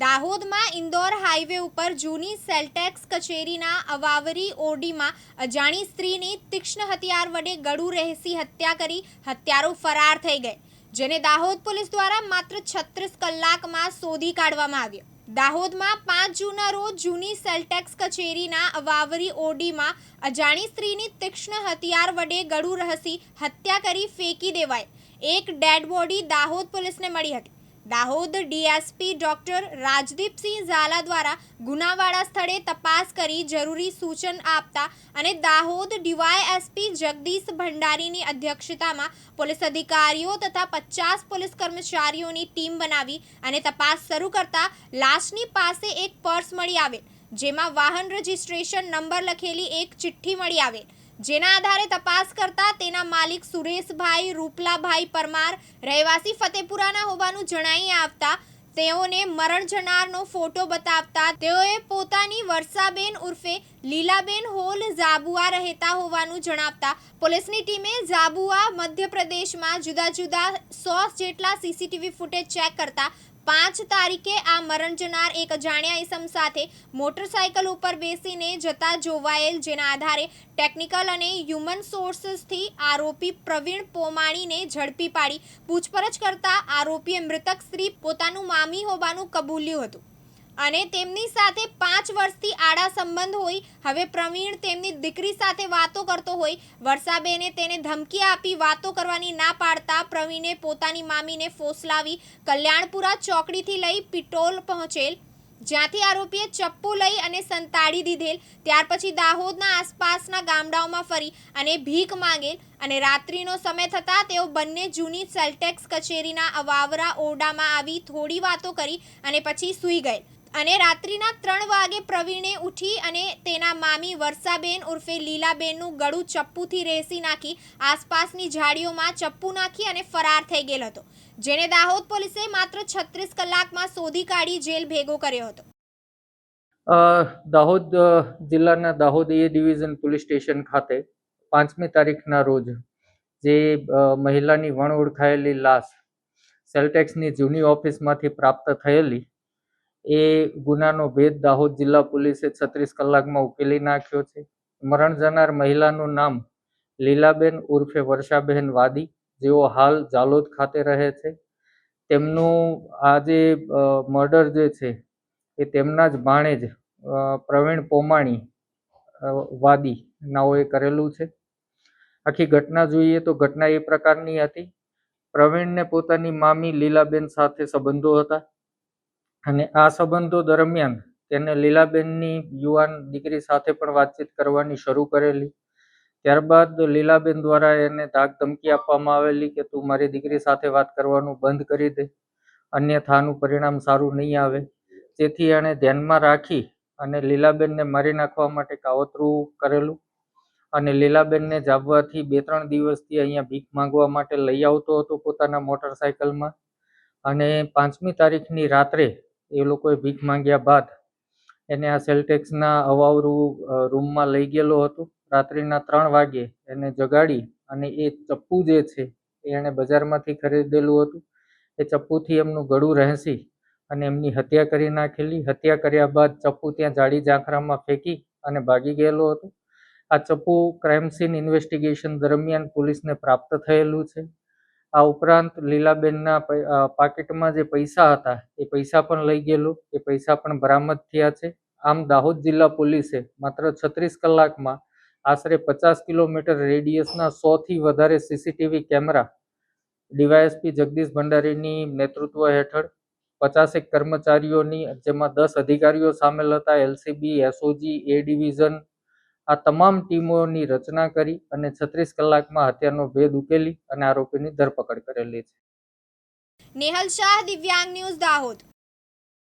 દાહોદમાં ઇન્દોર હાઈવે ઉપર જૂની સેલટેક્સ કચેરીના અવાવરી ઓરડીમાં અજાણી સ્ત્રીની તીક્ષ્ણ હથિયાર વડે ગળું રહેસી હત્યા કરી હત્યારો ફરાર થઈ ગઈ, જેને દાહોદ પોલીસ દ્વારા માત્ર છત્રીસ કલાકમાં શોધી કાઢવામાં આવ્યો. દાહોદમાં પાંચ જૂનના રોજ જૂની સેલટેક્સ કચેરીના અવાવરી ઓરડીમાં અજાણી સ્ત્રીની તીક્ષ્ણ હથિયાર વડે ગળું રહસી હત્યા કરી ફેંકી દેવાઈ. એક ડેડ બોડી દાહોદ પોલીસને મળી હતી. દાહોદ ડીએસપી ડોક્ટર રાજદીપસિંહ ઝાલા દ્વારા ગુનાવાળા સ્થળે તપાસ કરી જરૂરી સૂચન આપતા અને દાહોદ ડીવાયએસપી જગદીશ ભંડારીની અધ્યક્ષતામાં પોલીસ અધિકારીઓ તથા પચાસ પોલીસ કર્મચારીઓની ટીમ બનાવી અને તપાસ શરૂ કરતા લાશની પાસે એક પર્સ મળી આવેલ, જેમાં વાહન રજિસ્ટ્રેશન નંબર લખેલી એક ચિઠ્ઠી મળી આવેલ. જેના આધારે તપાસ કરતા તેના માલિક સુરેશભાઈ રૂપલાભાઈ પરમાર રહેવાસી ફતેપુરાના હોવાનું જણાઈ આવતા તેઓને મરણ જનારનો ફોટો બતાવતા તેઓએ પોતાની વર્ષાબેન ઉર્ફે લીલાબેન હોલ ઝાબુઆ રહેતા હોવાનું જણાવતા પોલીસની ટીમે ઝાબુઆ મધ્યપ્રદેશમાં જુદા જુદા સો જેટલા સીસીટીવી ફૂટેજ ચેક કરતા પાંચ તારીખે આ મરણ જનાર એક અજાણ્યા ઇસમ સાથે મોટરસાયકલ ઉપર બેસીને જતા જોવાયેલ, જેના આધારે ટેકનિકલ અને હ્યુમન સોર્સિસથી આરોપી પ્રવીણ પોમાણીને ઝડપી પાડી. પૂછપરછ કરતા આરોપીએ મૃતક સ્ત્રી પોતાનું મામી હોવાનું કબૂલ્યું હતું. અને તેમની સાથે પાંચ વર્ષથી આડા સંબંધ હોય. હવે પ્રવીણ તેમની દીકરી સાથે વાતો કરતો હોય. વર્ષાબેને તેને ધમકી આપી વાતો કરવાની ના પાડતા પ્રવીણે પોતાની મામીને ફોસલાવી કલ્યાણપુરા ચોકડીથી લઈ પિટોલ પહોંચેલ. જ્યાંથી આરોપીએ ચપ્પુ લઈ અને સંતાડી દીધેલ. ત્યાર પછી દાહોદના આસપાસના ગામડાઓમાં ફરી અને ભીખ માંગેલ અને રાત્રિનો સમય થતાં તેઓ બંને જૂની સેલટેક્સ કચેરીના અવાવરા ઓરડામાં આવી થોડી વાતો કરી અને પછી સૂઈ ગયેલ. અને રાત્રિના ત્રણ વાગે પ્રવીણે ઉઠી અને તેના મામી વર્ષાબેન ઉર્ફે લીલાબેનનું ગળું ચપ્પુથી રેસી નાખી આસપાસની ઝાડીઓમાં ચપ્પુ નાખી અને ફરાર થઈ ગયેલ હતો. જેને દાહોદ પોલીસે માત્ર છત્રીસ કલાકમાં શોધી કાઢી જેલ ભેગો કર્યો હતો. દાહોદ જિલ્લાના Dahod A division police station ખાતે પાંચમી તારીખના રોજ જે મહિલાની વણ ઓળખાયેલી લાશ સેલટેક્સની જૂની ઓફિસમાંથી પ્રાપ્ત થયેલી એ ગુનાનો ભેદ દાહોદ જિલ્લા પોલીસે છત્રીસ કલાકમાં ઉકેલી નાખ્યો છે. મરણ જનાર મહિલાનું નામ લીલાબેન ઉર્ફે વર્ષાબેન વાદી, જેઓ હાલ જાલોદ ખાતે રહે છે. તેમનું આ જે મર્ડર જે છે, એ તેમના જ ભાણેજ પ્રવીણ પોમાણી વાદી નાઓએ કરેલું છે. આખી ઘટના જોઈએ તો ઘટના એ પ્રકારની હતી. પ્રવીણને પોતાની મામી લીલાબેન સાથે સંબંધો હતા. અને આ સંબંધો દરમિયાન તેને લીલાબેનની યુવાન દીકરી સાથે પણ વાતચીત કરવાની શરૂ કરેલી. ત્યારબાદ લીલાબેન દ્વારા એને ધાક ધમકી આપવામાં આવેલી કે તું મારી દીકરી સાથે વાત કરવાનું બંધ કરી દે, અન્યથા આનું પરિણામ સારું નહીં આવે તેથી એણે ધ્યાનમાં રાખી અને લીલાબેનને મારી નાખવા માટે કાવતરું કરેલું અને લીલાબેનને જાબવાથી બે ત્રણ દિવસથી અહીંયા ભીખ માંગવા માટે લઈ આવતો હતો પોતાના મોટરસાયકલમાં. અને પાંચમી તારીખની રાત્રે એ લોકોએ ભીખ માંગ્યા બાદ એને આ સેલટેક્સના અવાવરું રૂમમાં લઈ ગયેલો હતો. રાત્રિના ત્રણ વાગે એને જગાડી અને એ ચપ્પુ જે છે એ એણે બજારમાંથી ખરીદેલું હતું. એ ચપ્પુથી એમનું ગળું રહેસી અને એમની હત્યા કરી નાખેલી. હત્યા કર્યા બાદ ચપ્પુ ત્યાં જાડી ઝાંખરામાં ફેંકી અને ભાગી ગયેલો હતો. આ ચપ્પુ ક્રાઇમ સીન ઇન્વેસ્ટિગેશન દરમિયાન પોલીસને પ્રાપ્ત થયેલું છે. આ ઉપરાંત લીલાબેનના પાકીટમાં જે પૈસા હતા, એ પૈસા પણ લઈ ગયેલું. એ પૈસા પણ બરામદ થયા છે. આમ દાહોદ જિલ્લા પોલીસે માત્ર છત્રીસ કલાકમાં આશરે પચાસ કિલોમીટર રેડિયસના સોથી વધારે સીસીટીવી કેમેરા ડીવાયએસપી જગદીશ ભંડારીની નેતૃત્વ હેઠળ પચાસેક કર્મચારીઓની, જેમાં દસ અધિકારીઓ સામેલ હતા, એલસીબી, એસઓજી, એ ડિવિઝન આ તમામ ટીમોની રચના કરી અને છત્રીસ કલાકમાં હત્યાનો ભેદ ઉકેલી અને આરોપીની ધરપકડ કરેલી છે. નેહલ શાહ, દિવ્યાંગ ન્યૂઝ દાહોદ.